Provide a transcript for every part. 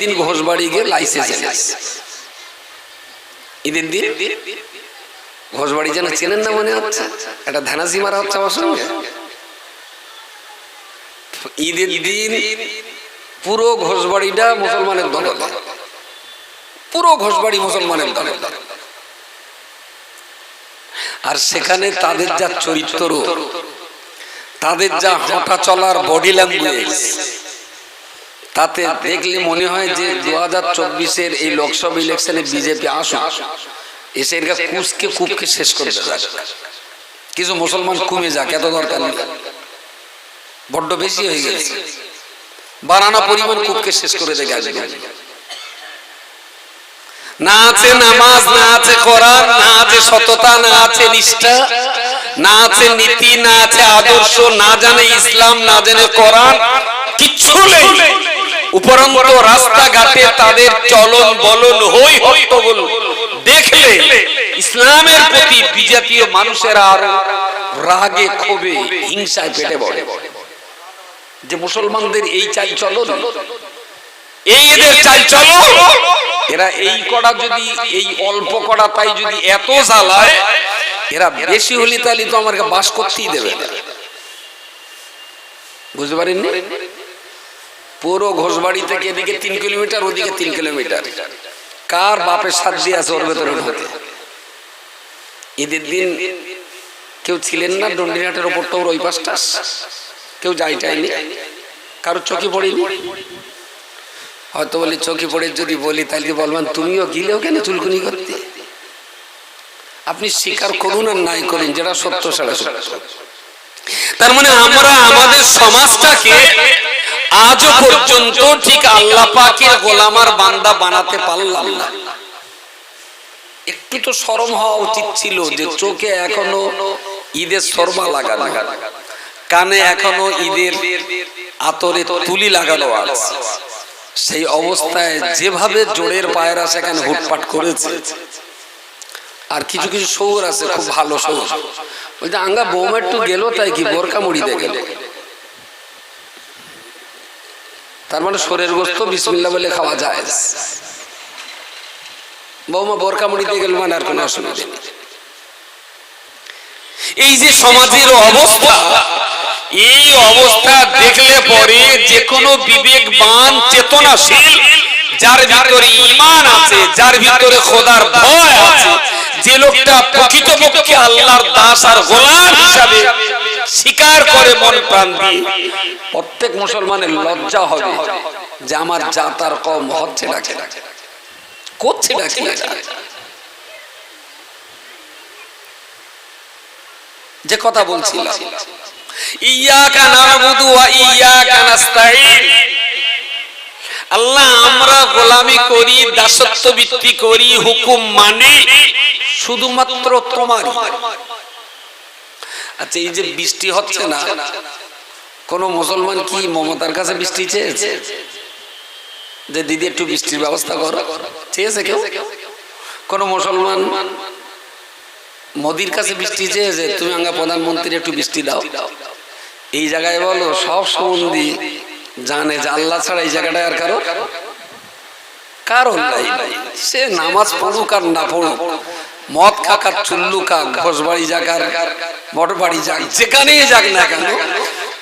দিন ঘোষবাড়ি গিয়ে লাইসেন্স এনেছে দিন ঘোষবাড়ি যেন চেনেন না মনে হচ্ছে। একটা ধ্যানাসি মারা হচ্ছে আমার সঙ্গে। ঈদের দিন পুরো ঘোষবাড়িটা মুসলমানের দলে পুরো ঘোষবাড়ি মুসলমানের দলে আর সেখানে তাদের যা চরিত্র, তাদের যা হাঁটা চলার বডি ল্যাঙ্গুয়েজ তাতে দেখলে মনে হয় যে দু হাজার চব্বিশের এই লোকসভা ইলেকশনে বিজেপি আসুক। এসে এর কুচকে কুপকে শেষ করে কিছু মুসলমান কমে যাক, এত দরকার নেই। বড্ড বেশি হয়ে গেছে। বানানা পরিমাণ কুপকে শেষ করে দেবে আজকে না আছে নামাজ, না আছে কোরআন, না আছে সততা, না আছে নিষ্ঠা, না আছে নীতি, না আছে আদর্শ, না জানে ইসলাম, না জানে কোরআন, কিচ্ছু নেই। উপরন্ত রাস্তাঘাটে তাদের চলন বলন হই হট্টগোল। দেখলে ইসলামের প্রতি বিজাতীয় মানুষেরা আর রাগে ক্ষোভে, হিংসায় পেটে পড়ে। যে মুসলমানদের এই চাই চলন, এই এদের চাই চলো এরা এই কড়া যদি, এই অল্প কড়া তাই যদি এত জ্বালায়, এরা বেশি হলি তাহলে তো আমাকে বাস করতেই দেবে। বুঝতে পারেননি? পুরো ঘোষবাড়ি থেকে এদিকে তিন কিলোমিটার, ওদিকে তিন কিলোমিটার। কার বাপের সাত দিয়ে আছে ওর ভেতরে ঢুকে? ঈদের দিন কেউ ছিলেন না দণ্ডিঘাটের ওপর তো ওই পাশটা কেউ যাই যায়নি কারও চোখে পড়েনি? হয়তো বলি চোখে পড়ে যদি বলি, তাহলে বলবেন, তুমিও গিলেও কেন চুলকুনি করতে? আপনি স্বীকার করুন আর নাই করুন, যেটা সত্য সেটা তার মানে আমরা আমাদের সমাজটাকে আজও পর্যন্ত ঠিক আল্লাহ পাকের গোলামার বান্দা বানাতে পারলাম না। একটু তো সরম হওয়া উচিত ছিল যে চোখে এখনও ঈদের সরমা লাগানো, কানে এখনও ঈদের আতরে তুলি লাগানো আছে। সেই অবস্থায় যেভাবে জোরের পায়রা সেখানে হুটপাট করেছে। আর কিছু কিছু সৌর আছে, খুব ভালো সৌর বলছে, আঙ্গা বৌমা একটু গেল তাই কি বোরকা মুড়িতে গেল তার মানে সোরের গোস্ত বিসমিল্লা বলে খাওয়া যায় বৌমা বোরকা মুড়িতে গেল মানে আর কোনো অসুবিধা নেই। এই যে সমাজের অবস্থা, এই অবস্থা দেখলে পরে যে কোনো বিবেকবান, চেতনাশীল, যার ভিতরে ইমান আছে, যার ভিতরে খোদার ভয় আছে, যে লোকটা প্রকৃতপক্ষে আল্লাহর দাস আর গোলাম হিসাবে স্বীকার করে মন প্রাণ দিয়ে। প্রত্যেক মুসলমানের লজ্জা হবে যে আমার জাত আর কম হচ্ছে না করছে না কি যে কথা বলছিলাম। ইয়াকা নাবুদু ওয়া ইয়াকা নাস্তাঈন। আল্লাহ আমরা গোলামি করি দাসত্ব বৃত্তি করি হুকুম মানি শুধুমাত্র তোমার আচ্ছা এই যে বৃষ্টি হচ্ছে না, কোন মুসলমান কি মমতার কাছে বৃষ্টি চেয়েছে? যে দিদি, একটু বৃষ্টির ব্যবস্থা করো। চেয়েছে কেউ? কোন মুসলমান মোদির কাছে বৃষ্টি চেয়েছে, তুমি আঙ্গা প্রধানমন্ত্রী একটু বৃষ্টি দাও। এই জায়গায় বলো, সব সম্বন্ধী জানে যে আল্লাহ ছাড়া এই জায়গাটায় আর কারও কারণ নাই। সে নামাজ পড়ুক আর না পড়ুক। মদ খাক আর চুল্লু খাক ঘোষ বাড়ি যাক আর বড় বাড়ি যাক যেখানেই যাক না কেন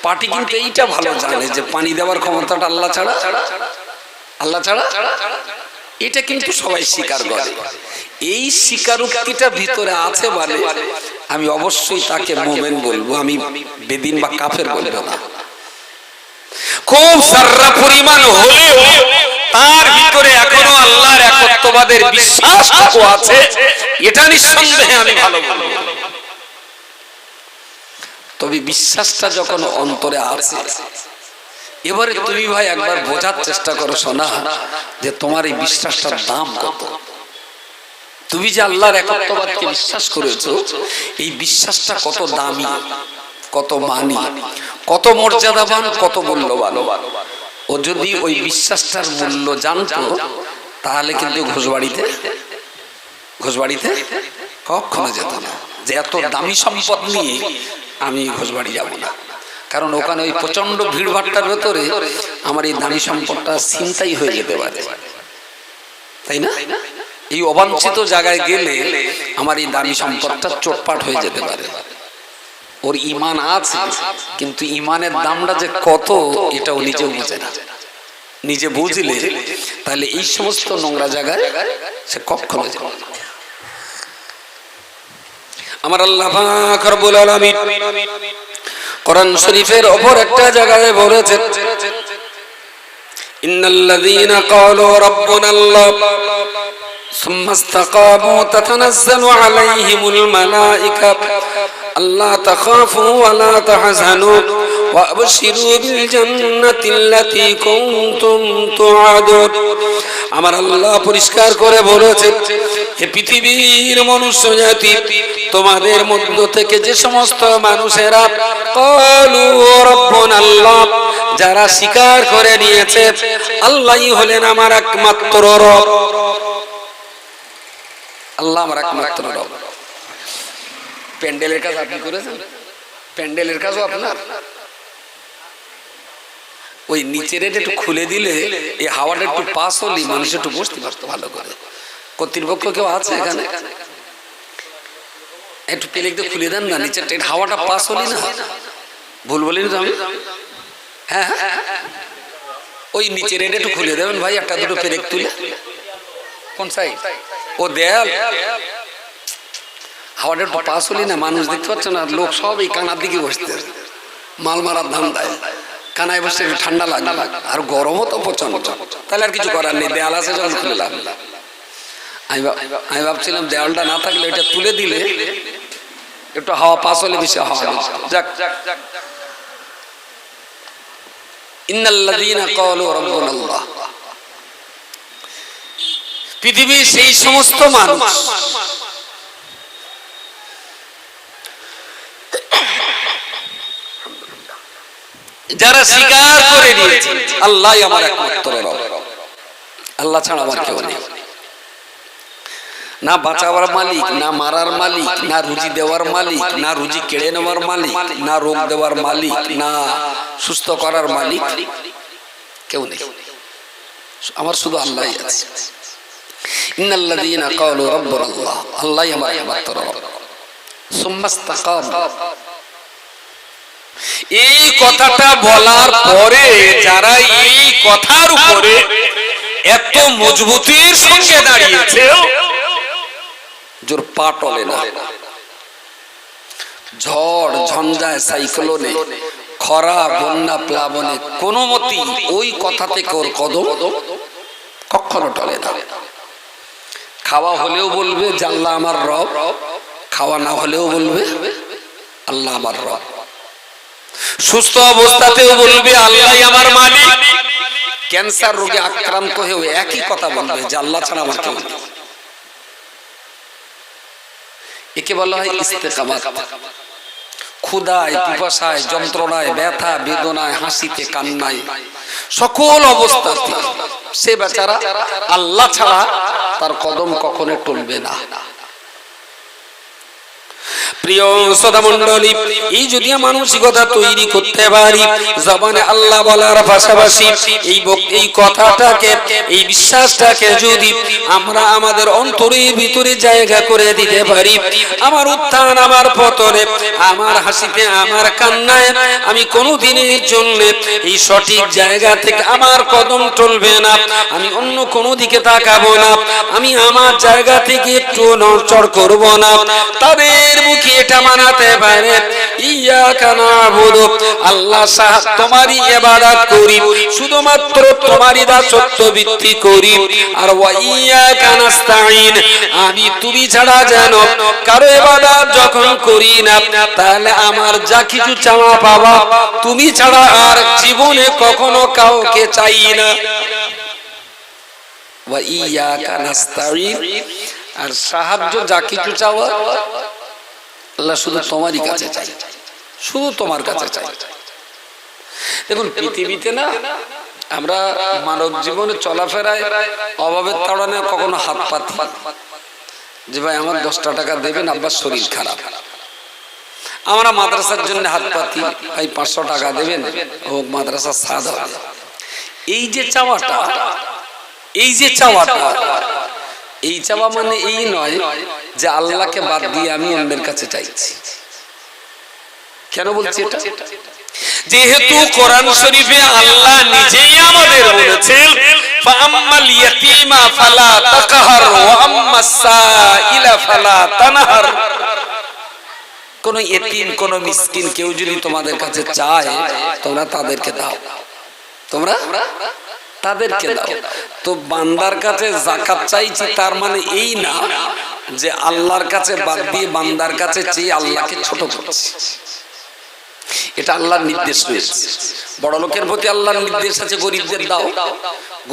পার্টি কিন্তু এইটা ভালো জানে যে পানি দেওয়ার ক্ষমতাটা আল্লাহ ছাড়া আল্লাহ ছাড়া? এটা কিন্তু সবাই স্বীকার করে। এই স্বীকারোক্তিটা ভিতরে আছে বলে আমি অবশ্যই তাকে মোমেন বলব আমি বেদিন বা কাফের বলব না। খুব সাররা পরিমাণ হলেও তার ভিতরে এখনও আল্লাহর একত্ববাদের বিশ্বাসটুকু আছে, এটা নিঃসন্দেহে আমি ভালো বলব তবে বিশ্বাসটা যখন অন্তরে আছে, এবারে তুমি ভাই একবার বোঝার চেষ্টা করো শোনা যে তোমার এই বিশ্বাসটার দাম কত। তুমি যে আল্লাহর একত্ববাদকে বিশ্বাস করেছ, এই বিশ্বাসটা কত দামি, কত মানি, কত মর্যাদাবান, কত মূল্যবান। ও যদি ওই বিশ্বাসটার মূল্য জানতো তাহলে কিন্তু ঘোষবাড়িতে ঘোষবাড়িতে কখনো যেত না। যে এত দামি সম্পদ নিয়ে আমি ঘোষবাড়ি যাব না। কারণ ওখানে ওই প্রচণ্ড ভিড়ভাট্টার ভেতরে আমার এই দামি সম্পদটা চিন্তাই হয়ে যেতে পারে। তাই না? এই অবাঞ্ছিত জায়গায় গেলে আমার এই দামি সম্পদটা চোটপাট হয়ে যেতে পারে। ওর ইমান আছে কিন্তু ইমানের দামটা যে কত এটা ও নিজেও বুঝে না। নিজে বুঝলে তাহলে এই সমস্ত নোংরা জায়গায় সে কখনো যাবে না। আমার আল্লাহ পাক রব্বুল আলামিন কোরআন শরীফের অপর একটা জায়গায় বলেছেন ইন্নাল্লাযীনা ক্বালু রাব্বুনাল্লাহ ثم استقاموا تتنزل عليهم الملائكة ألا تخافوا ولا تحزنوا وأبشروا بالجنة التي كنتم توعدون আমার আল্লাহ পরিষ্কার করে বলেছে হে পৃথিবীর মনুষ্য জাতি তোমাদের মধ্য থেকে যে সমস্ত মানুষেরা কলু রব্বন আল্লাহ যারা স্বীকার করে নিয়েছে আল্লাহই হলেন আমার একমাত্র রব আল্লাহ আমার একমাত্র রব প্যান্ডেলের কাজ আপনি করেছেন প্যান্ডেলের কাজও আপনার ওই নিচের এটা একটু খুলে দিলে এই হাওয়াটা একটু পাস হলে মানুষ একটু বসতে পারতো ভালো করে। কর্তৃপক্ষ কেউ আছে এখানে? একটু পেলেক দিয়ে খুলে দেন না নিচের হাওয়াটা পাস হলি না। ভুল বলিনি তো আমি? হ্যাঁ হ্যাঁ। ওই নিচের এটা একটু খুলে দেবেন ভাই একটা দুটো পেলেক তুলে। কোন সাইড ও দেয়াল। হাওয়াটা একটু পাস হলি না মানুষ দেখতে পাচ্ছে না লোক সব এই কানার দিকে বসতে মাল মারার ধান দেয় কানায় বসে ঠান্ডা লাগে আর গরমও তো প্রচণ্ড তাহলে আর কিছু করার নেই, দেয়াল আছে যখন খুলে লাভ আমি আমি ভাবছিলাম দেওয়ালটা না থাকলে এটা তুলে দিলে একটু হাওয়া পাস হলে বেশি হাওয়া যাক। পৃথিবীর সেই সমস্ত মানুষ যারা স্বীকার করে নিয়েছে আল্লাহ আমার একমাত্র আল্লাহ ছাড়া আমার কেউ নেই। না বাঁচাবার মালিক না মারার মালিক না রুজি দেওয়ার মালিক না রুজি কেড়ে নেওয়ার মালিক না রোগ দেওয়ার মালিক না সুস্থ করার মালিক কেউ নেই। আমার শুধু আল্লাহ আছে। ইন্নাল্লাযীনা ক্বালু রাব্বুনাল্লাহ আল্লাহ আমার একমাত্র রব। সুম্মাস্তাকাম এই কথাটা বলার পরে যারা এই কথার উপরে এত মজবুতির সঙ্গে দাঁড়িয়েছে, জোর না। ঝড় ঝঞ্ঝায় সাইক্লোনে খরা, বন্যা, প্লাবনে কোনো মতি ওই কথা থেকে ওর কদম কখনো টলে না। খাওয়া হলেও বলবে জাল্লা আমার রব। খাওয়া না হলেও বলবে, আল্লাহ আমার রব। সুস্থ অবস্থাতেও বলবে আল্লাহ আমার মালিক। ক্যান্সার রোগে আক্রান্ত হয়েও একই কথা বলবে যে, আল্লাহ ছাড়া আমার কেউ। একে বলা হয় ইস্তেকামাত ক্ষুদায় পিপাসায়, যন্ত্রণায়, ব্যথা, বেদনায়, হাসিতে, কান্নায়, সকল অবস্থাতে সে বেচারা আল্লাহ ছাড়া তার কদম কখনো টলবে না। প্রিয় শ্রোতা মন্ডলী এই যদি মানসিকতা তৈরি করতে পারি, জবানে আল্লাহ বলার পাশাপাশি এই এই কথাটাকে, এই বিশ্বাসটাকে যদি আমরা আমাদের ভিতরে জায়গা করে দিতে পারি, আমার উত্থান আমার পতনে, আমার হাসিতে, আমার কান্নায়, আমি কোনো দিনের জন্য এই সঠিক জায়গা থেকে আমার কদম টলবে না, আমি অন্য কোনো দিকে তাকাবো না, আমি আমার জায়গা থেকে একটু নড়চড় করব না, তাদের মুখে এটা মানাতে আল্লাহ তোমারই করি। শুধুমাত্র তোমারই দাসত্ব করি। আর আমি তুমি ছাড়া কারও যখন করি না, তাহলে আমার যা কিছু চাওয়া পাওয়া তুমি ছাড়া আর জীবনে কখনো কাউকে চাই না। আর সাহায্য যা কিছু চাওয়া আল্লাহ শুধু তোমারই কাছে চাই। শুধু তোমার কাছে চাই। দেখুন, পৃথিবীতে না, আমরা মানব জীবনে চলাফেরায় অভাবের তাড়ানে কখনো হাত পাতি। যে ভাই, আমার দশটা টাকা দেবেন, আব্বার শরীর খারাপ। আমরা মাদ্রাসার জন্য হাত পাতি, ভাই, পাঁচশো টাকা দেবেন, হোক মাদ্রাসার সাদ এই যে চাওয়াটা, এই যে চাওয়াটা, এই চাওয়া মানে এই নয় যে আল্লাহকে বাদ দিয়ে আমি অন্যের কাছে চাইছি। কেন বলছি এটা? যেহেতু কোরআন শরীফে আল্লাহ নিজেই আমাদের বলেছেন ইয়াতীমা ফালা তাকহার ওয়া আম্মাস সাইলা ফালা তানহার। কোন এতিম, কোন মিসকিন কেউ যদি তোমাদের কাছে চায়, তোমরা তাদেরকে দাও। তোমরা? তাদেরকে দাও। তো বান্দার কাছে জাকাত চাইছি তার মানে এই না যে আল্লাহর কাছে বাদ দিয়ে বান্দার কাছে চেয়ে আল্লাহকে ছোট করছি। এটা আল্লাহর নির্দেশ রয়েছে। বড় লোকের প্রতি আল্লাহর নির্দেশ আছে গরিবদের দাও।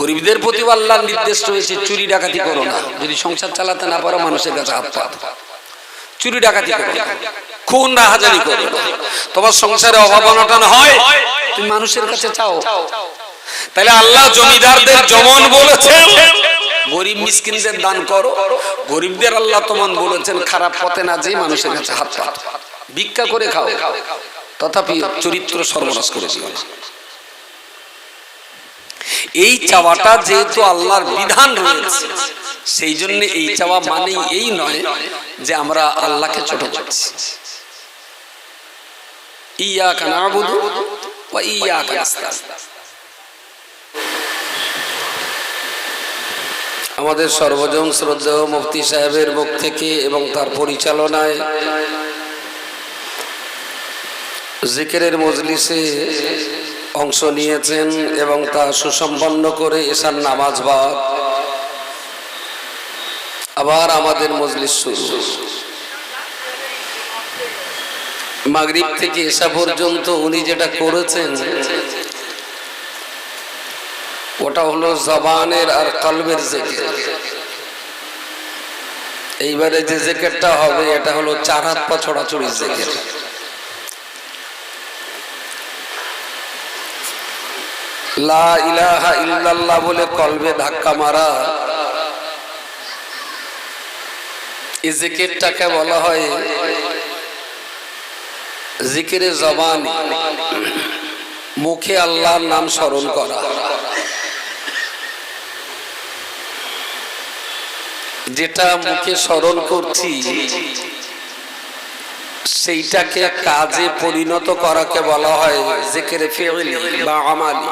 গরিবদের প্রতি আল্লাহর নির্দেশ রয়েছে চুরি ডাকাতি করো না। যদি সংসার চালাতে না পারো মানুষের কাছে হাত পাত চুরি ডাকাতি করো না। খুন রাহাজারি করো। তোমার সংসারে অভাব অনটন হয়। তুমি মানুষের কাছে চাও। তাহলে আল্লাহ জমিদারদের যেমন বলেছেন গরিব মিসকিনদের দান করো গরিবদের আল্লাহ বলেছেন খারাপ পথে না যে মানুষের কাছে হাত পাত ভিক্ষা করে খাও তথাপি চরিত্র সর্বনাশ করে দিও না। এই চাওয়াটা যেহেতু আল্লাহর বিধান রয়েছে সেই জন্য এই চাওয়া মানেই এই নয় যে আমরা আল্লাহকে ছোট করছি। ইয়া কানাবুদু ওয়া ইয়া কানাস্তাইন আমাদের সর্বজন শ্রদ্ধেয় মুফতি সাহেবের মুখ থেকে এবং তার পরিচালনায় জিকিরের মজলিসে অংশ নিয়েছেন এবং তা সুসম্পন্ন করে এসার নামাজ বাদ আবার আমাদের মজলিস শুরু। মাগরিব থেকে এসা পর্যন্ত উনি যেটা করেছেন ওটা হলো জবানের আর কলবের জেকের। এইবারে যে জেকেরটা হবে, এটা হলো চার হাত পা ছড়াছড়ি জেকের। লা ইলাহা ইল্লাল্লাহ বলে কলবে ধাক্কা মারা। এই জিকিরটাকে বলা হয় জিকিরে জবান। মুখে আল্লাহর নাম স্মরণ করা। যেটা মুখে স্মরণ করছি, সেইটাকে কাজে পরিণত করাকে বলা হয় জেকেরে ফেলি বা আমালি।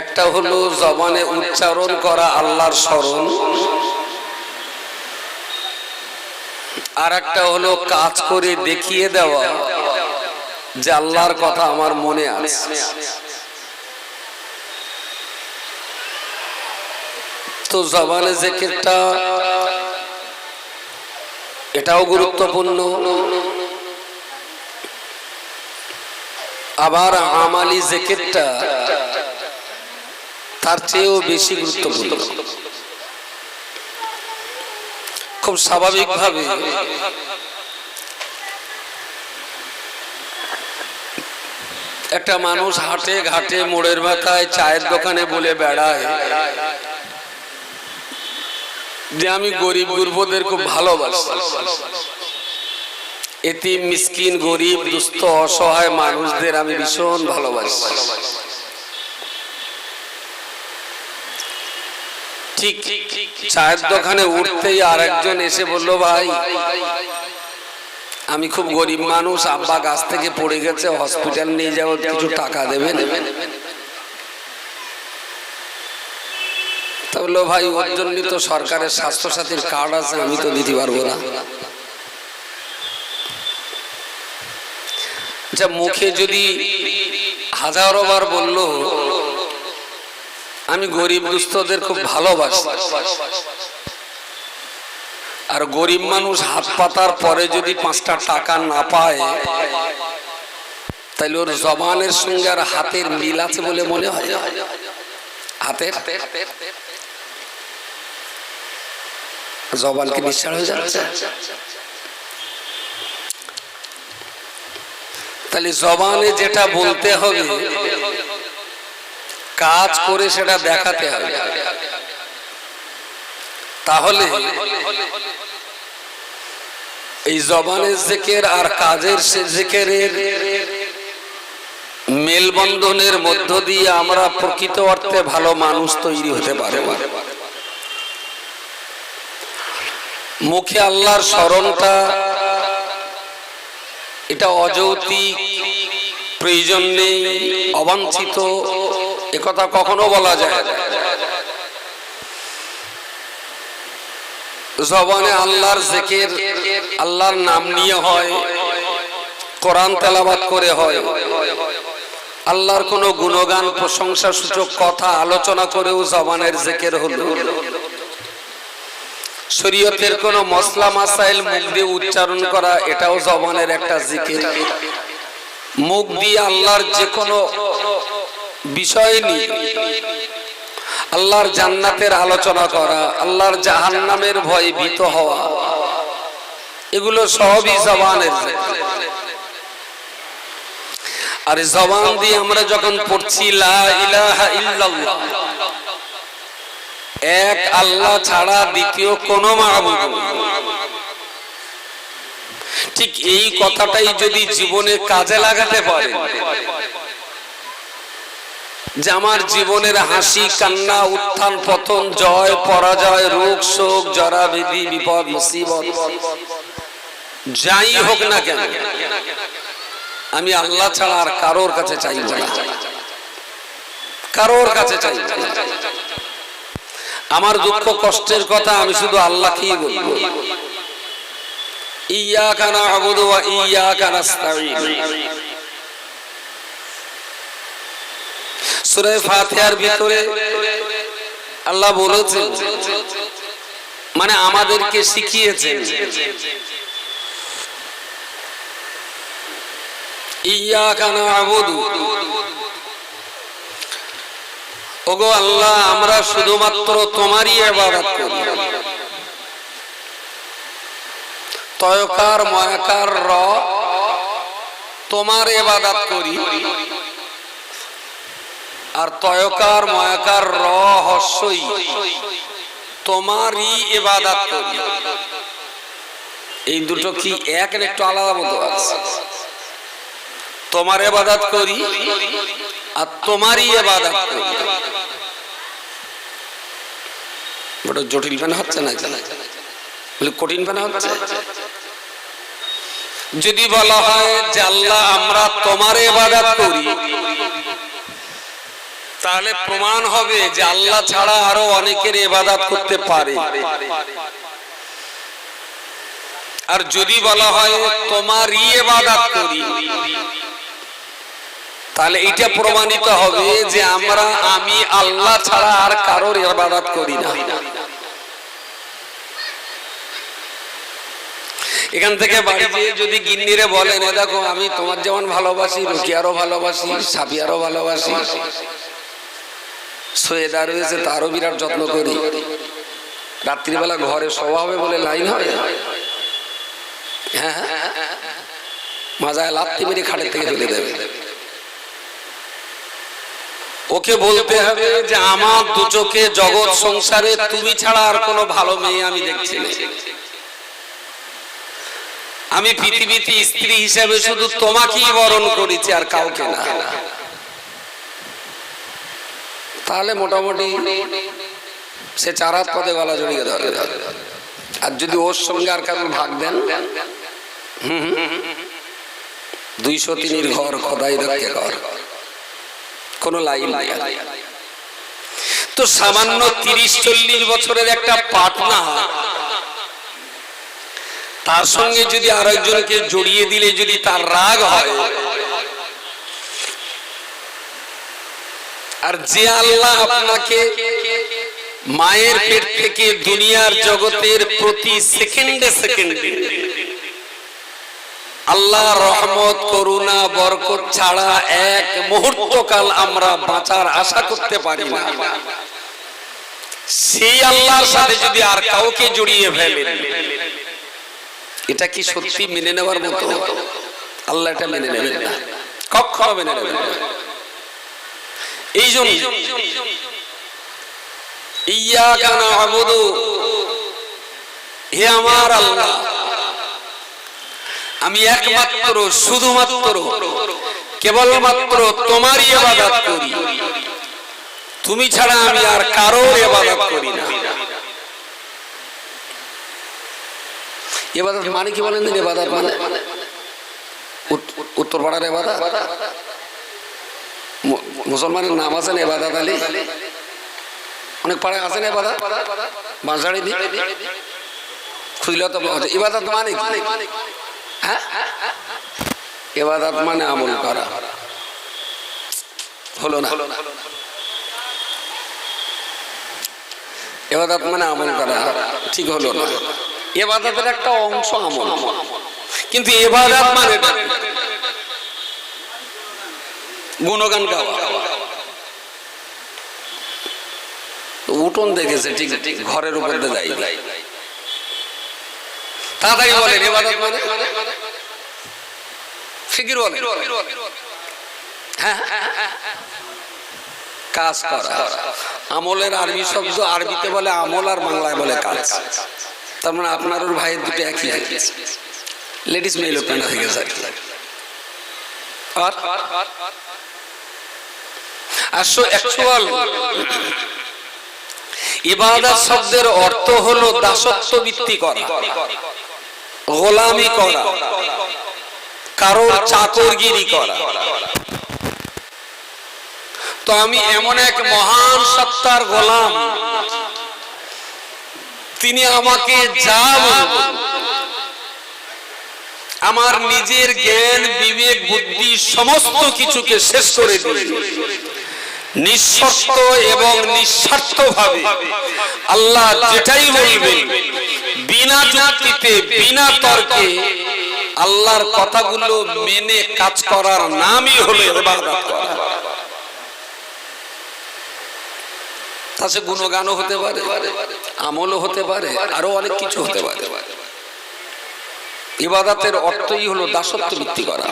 একটা হলো জবানে উচ্চারণ করা আল্লাহর স্মরণ আর একটা হলো কাজ করে দেখিয়ে দেওয়া, যে আল্লাহর কথা আমার মনে আছে। জবানে জেকেরটা, এটাও গুরুত্বপূর্ণ। আবার আমালি জেকেরটা তার চেয়েও বেশি গুরুত্বপূর্ণ। খুব স্বাভাবিকভাবে একটা মানুষ হাটে ঘাটে মোড়ের মাথায় চায়ের দোকানে বলে বেড়ায়। যে আমি গরিব গুরবদের খুব ভালোবাসি। এটি মিসকিন গরিব দুস্থ অসহায় মানুষদের আমি ভীষণ ভালোবাসি। ঠিক চায়ের দোকানে উঠতেই আর একজন এসে বলল ভাই আমি খুব গরিব মানুষ আব্বা গাছ থেকে পড়ে গেছে হসপিটাল নিয়ে যাওয়ার কিছু টাকা দেবেন তা বলল ভাই ওর জন্য তো সরকারের স্বাস্থ্য সাথীর কার্ড আছে আমি তো দিতে পারব না। যা মুখে যদি হাজারো বার বলল আমি গরিব দুস্থদের খুব ভালোবাসি। আর গরিব মানুষ হাত পাতার পরে যদি পাঁচটা টাকা না পায় তাহলে ওর জবানের সঙ্গে আর হাতের মিল আছে বলে মনে হয় হাতের? জবান কি নিঃশ্বাস হয়ে যাচ্ছে। তাহলে জবানে যেটা বলতে হবে কাজ করে সেটা দেখাতে হবে। তাহলে এই জবানের জেকের আর কাজের সে জেকেরের মেলবন্ধনের মধ্য দিয়ে আমরা প্রকৃত অর্থে ভালো মানুষ তৈরি হতে পারব। মুখে আল্লাহর স্মরণটা, এটা অযৌতিক প্রয়োজন নেই, অবাঞ্ছিত একথা কখনো বলা যায় জবানে আল্লাহর জেকের, আল্লাহর নাম নিয়ে হয়, কোরআন তেলাবাদ করে হয়। আল্লাহর কোনো গুণগান প্রশংসা সূচক কথা, আলোচনা করেও জবানের জেকের হলো। শরীয়তের কোন মসলা মাসাইল মুখ দিয়ে উচ্চারণ করা, এটাও জবানের একটা জিকির মুখ দিয়ে আল্লাহর যে কোনো বিষয় নিয়ে আল্লাহর জান্নাতের আলোচনা করা, আল্লাহর জাহান্নামের ভয় ভীত হওয়া, এগুলো সবই জবানের। আর জবান দিয়ে আমরা যখন পড়ছি, লা ইলাহা ইল্লাল্লাহ এক আল্লাহ ছাড়া দ্বিতীয় কোন ঠিক এই কথাটাই যদি জীবনে কাজে লাগাতে পারে যে আমার জীবনের হাসি, কান্না, উত্থান, পতন, জয়, পরাজয়, রোগ, শোক, জরা বিধি বিপদ, মুসিবত, যাই হোক না কেন, আমি আল্লাহ ছাড়া আর কারোর কাছে চাইব না। কারোর কাছে চাইব না। আমার দুঃখ কষ্টের কথা আমি শুধু আল্লাহকেই বলব। ওয়া নাস্তাঈন। সূরা ফাতিহার ভিতরে আল্লাহ বলেছেন মানে আমাদেরকে শিখিয়েছেন ইয়াকা না'বুদু ওগো আল্লাহ, আমরা শুধুমাত্র তোমারই ইবাদত করি। তয়কার, ময়াকার র তোমার ইবাদত করি। আর তয়কার, ময়াকার র হস্যই তোমারই ইবাদত করি। এই দুটো কি এক একটু আলাদা মতো আছে? তোমার ইবাদত করি আর তোমারই ইবাদত করি। বড় জটিল পেনা হচ্ছে না বলে কঠিন পেনা হচ্ছে? যদি বলা হয় যে আল্লাহ আমরা তোমার ইবাদত করি, তাহলে প্রমাণ হবে যে আল্লাহ ছাড়া আরও অনেকের ইবাদত করতে পারে। আর যদি বলা হয় তোমারই ইবাদত করি তাহলে এটা প্রমাণিত হবে যে আমরা আমি আল্লাহ ছাড়া আর কারোর ইবাদত করি না। এখান থেকে বাড়ি যেয়ে যদি গিন্নিরে বলেন এ দেখো আমি তোমার যেমন ভালোবাসি রুকিয়ারও ভালোবাসি সাবিয়ারও ভালোবাসি সৈয়দা রয়েছে তারও বিরাট যত্ন করি। রাত্রিবেলা ঘরে শোয়া হবে বলে লাইন হবে হ্যাঁ। মাজায় লাত্তি মেরে খাটের থেকে ফেলে দেবে। ওকে বলতে হবে যে আমার দু চোখে জগৎ সংসারে তুমি ছাড়া আর কোনো ভালো মেয়ে আমি দেখছি আমি পৃথিবীতে স্ত্রী হিসাবে শুধু তোমাকেই বরণ করেছি আর কাউকে না তাহলে মোটামুটি সে চারাত পদে গলা জড়িয়ে ধরে আর যদি ওর সঙ্গে আর কারণ ভাগ দেন দুইশো তিনের ঘর খদাই ঘর কোন লাইন নাই। তো সামান্য তিরিশ, চল্লিশ বছরের একটা পাটনা, তার সঙ্গে যদি আরেকজনকে জড়িয়ে দিলে যদি তার রাগ হয়, আর যে আল্লাহ আপনাকে মায়ের পেট থেকে দুনিয়ার জগতের প্রতি সেকেন্ডে সেকেন্ডে আল্লাহ রহমত, করুণা, বরকত ছাড়া এক মুহূর্ত কাল আমরা বাঁচার আশা করতে পারি না। সেই আল্লাহর সাথে যদি আর কাউকে জড়িয়ে ফেলেন, এটা কি সত্যি মেনে নেওয়ার মতো? আল্লাহ এটা মেনে নেবেন না। কখনো মেনে নেবেন না। এই জন্য ইয়াকা না'বুদু হে আমার আল্লাহ আমি একমাত্র, শুধুমাত্র, কেবলমাত্র তোমারই ইবাদত করি। তুমি ছাড়া আমি আর কারও ইবাদত করি না। এবাদত মানে কি বলেন এবাদত মানে উত- উত্তর পাড়ার এবাদত মুসলমানের নাম আছেন এবাদত আলী? অনেক পাড়ায় আছেন এবাদত বাঁশাড়ি খুঁজলে তো। ইবাদত মানে কি? এবাদত মানে আমল করা। হলো না। এবাদত মানে আমল করা, ঠিক হলো না। এবাদতের একটা অংশ আমল। কিন্তু এবাদত মানে গুণগান গাওয়া। উঠোন দেখেছে, ঠিক ঠিক ঘরের উপর দিয়ে যাই তাড়াতাড়ি বলেন এবাদত মানে? ফিকির বলেন। হ্যাঁ কাজ করা। আমলের আরবি শব্দ আরবিতে বলে আমল আর বাংলায় বলে কাজ। তার মানে আপনার ওর ভাইয়ের দুটো একই লেডিস মেয়ে লোক হয়ে গেছে। আর? অ্যাকচুয়াল ইবাদত শব্দের অর্থ হলো দাসত্ব ভিত্তি করা। গোলামি করা কারোর চাকরগিরি করা। তো আমি এমন এক মহান সত্তার গোলাম তিনি আমাকে যা আমার নিজের জ্ঞান বিবেক বুদ্ধি সমস্ত কিছুকে শেষ করে দিয়ে নিঃশর্ত এবং নিঃস্বার্থ ভাবে আল্লাহ যেটাই বলবেন, বিনা যুক্তিতে, বিনা তর্কে আল্লাহর কথাগুলো মেনে কাজ করার নামই হলো ইবাদত তাছে গুণগানও হতে পারে, আমলও হতে পারে, আরও অনেক কিছু হতে পারে। ইবাদতের অর্থই হলো দাসত্ব ভিত্তি করা।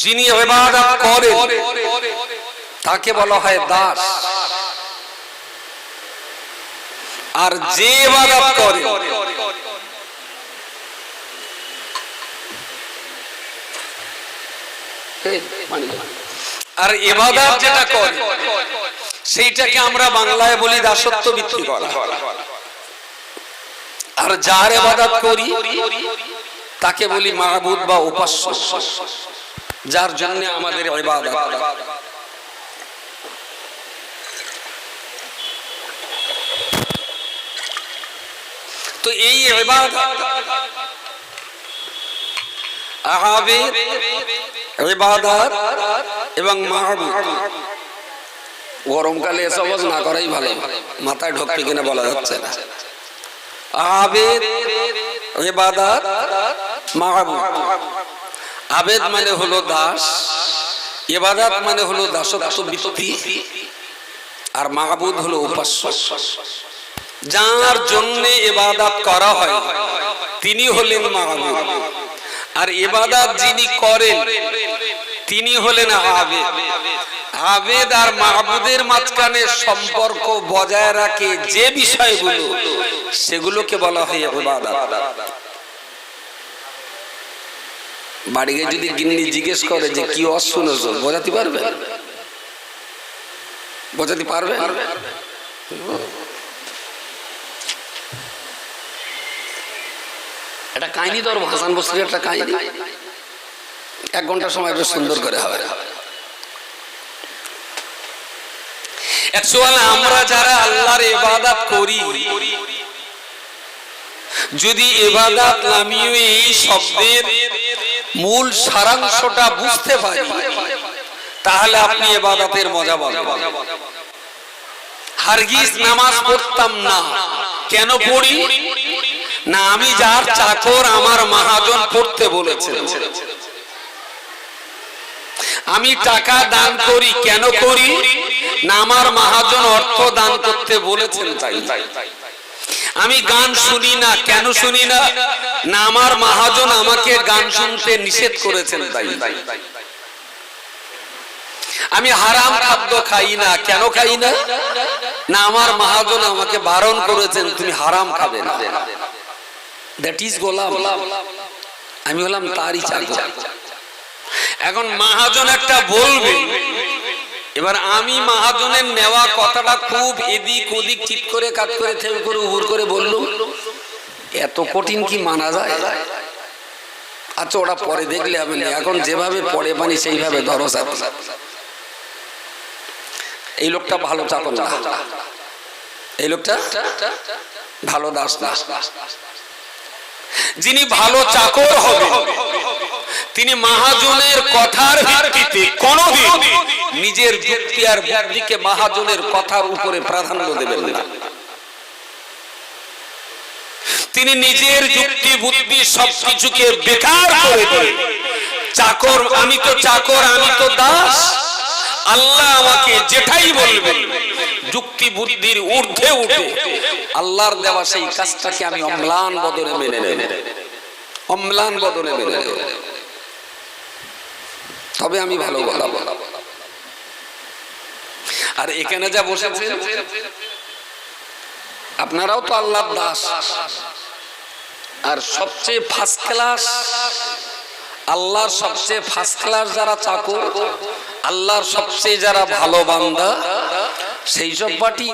যিনি ইবাদত করেন তাকে বলা হয় দাস। আর যে ইবাদত করে আর ইবাদত যেটা করে সেইটাকে আমরা বাংলায় বলি দাসত্ব ভিত্তি করা আর যার ইবাদত করি তাকে বলি মাহবুদ বা উপাস্য। যার জন্য আমাদের তো এই আহাবিদ এবং গরমকালে এসব না করাই ভালো। মাথায় ঢোকবে কিনা বলা যাচ্ছে না। আবেদ ইবাদত মাহবুদ আবেদ মানে হলো দাস, ইবাদত মানে হলো দাসত্ব বৃত্তি, আর মাহবুদ হলো উপাস্য। যার জন্য ইবাদত করা হয়, তিনি হলেন মাহবুদ। আর এবাদাত যিনি করেন, তিনি হলেন আবেদ। আবেদ আর মাহবুদের মাঝখানে সম্পর্ক বজায় রাখে যে বিষয়গুলো, সেগুলোকে বলা হয় ইবাদত। বাড়ি গিয়ে যদি গিন্নি জিজ্ঞেস করে যে কি শুনেছ বোঝাতে পারবে? বোঝাতে পারবে? একটা কাহিনী তোর হাসান বস্তির একটা কাহিনী। এক ঘণ্টা সময় বেশ সুন্দর করে হবে। আমরা যারা আল্লাহর ইবাদত করি যদি ইবাদত নামীয় এই শব্দের মূল সারাংশটা বুঝতে পারি, তাহলে আপনি ইবাদতের মজা পাবেন। হারগিজ নামাজ পড়তাম না। কেন পড়ি? না, আমি যার চাকর আমার মহাজন পড়তে বলেছে আমি টাকা দান করি, কেন করি? না, আমার মহাজন অর্থ দান করতে বলেছেন তাই তাই তাই। আমি গান শুনি না, কেন শুনি না? না, আমার মহাজন আমাকে গান শুনতে নিষেধ করেছেন তাই। আমি হারাম খাদ্য খাই না, কেন খাই না? না, আমার মহাজন আমাকে বারণ করেছেন, তুমি হারাম খাবে না। দ্যাট ইজ গোলাম। আমি হলাম তারই চাকর। এখন মহাজন একটা বলবে এবার আমি মহাজনের নেওয়া কথাটা খুব এদিক ওদিক চিৎ করে কাট করে, থেম করে উবুর করে বলল এত কঠিন কি মানা যায়? আচ্ছা ওটা পরে দেখলে হবে না। এখন যেভাবে পরে পানি সেইভাবে ধরো এই লোকটা ভালো না। এই লোকটা ভালো দাস দাস যিনি ভালো চাকর হবে, তিনি মহাজনের কথার ভিত্তিতে কোনদিন নিজের যুক্তি আর বুদ্ধিকে মহাজনের কথার উপরে প্রাধান্য দেবেন না। তিনি নিজের যুক্তি, বুদ্ধি সবকিছুকে বেকার করে দেবেন চাকর, আমি তো চাকর, আমি তো দাস। আল্লাহ আমাকে যেটাই বলবেন, যুক্তি, বুদ্ধির ঊর্ধ্বে উঠে আল্লাহর দেওয়া সেই কাজটাকে আমি অম্লান বদলে মেনে নেব। অম্লান বদলে মেনে নেব। তবে আমি ভালো বলাবো আর এখানে যা বসেছে আপনারাও তো আল্লাহ দাস। আর সবচেয়ে ফার্স্ট ক্লাস আল্লাহর সবচেয়ে ফার্স্ট ক্লাস যারা চাকর, আল্লাহর সবচেয়ে যারা ভালো বান্দা, সেই সব পার্টি